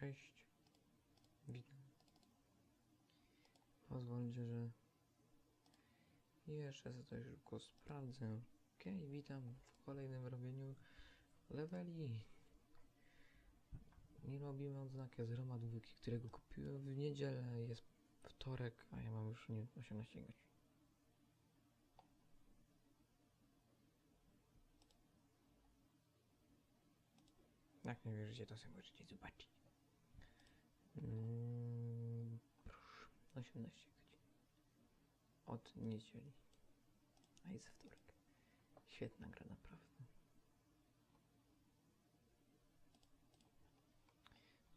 Cześć. Witam. Pozwólcie, że jeszcze sobie coś szybko sprawdzę. Okej, witam w kolejnym robieniu leveli. I robimy odznakę z Roma dwójki, którego kupiłem w niedzielę. Jest wtorek, a ja mam już nie 18 godzin. Jak nie wierzycie, to sobie możecie zobaczyć. Mm, proszę, 18 godzin. Od niedzieli. A jest wtorek. Świetna gra, naprawdę.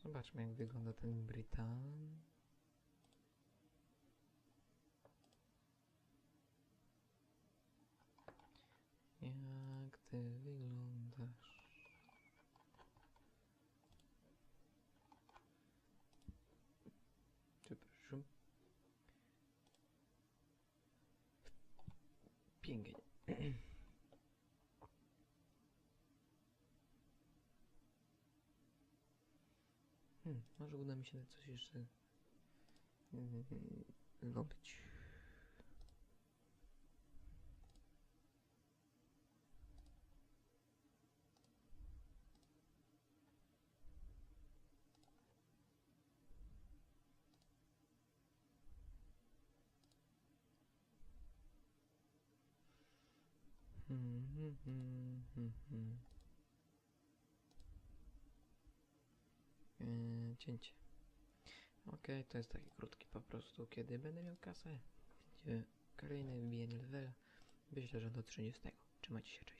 Zobaczmy, jak wygląda ten Brytan. Pięknie. Hmm, może uda mi się coś jeszcze mm, Hmm, hmm, hmm, cięcie. Okej, to jest taki krótki po prostu, kiedy będę miał kasę. Będzie kolejne wbijanie levela. Myślę, że do 30. Trzymajcie się, cześć.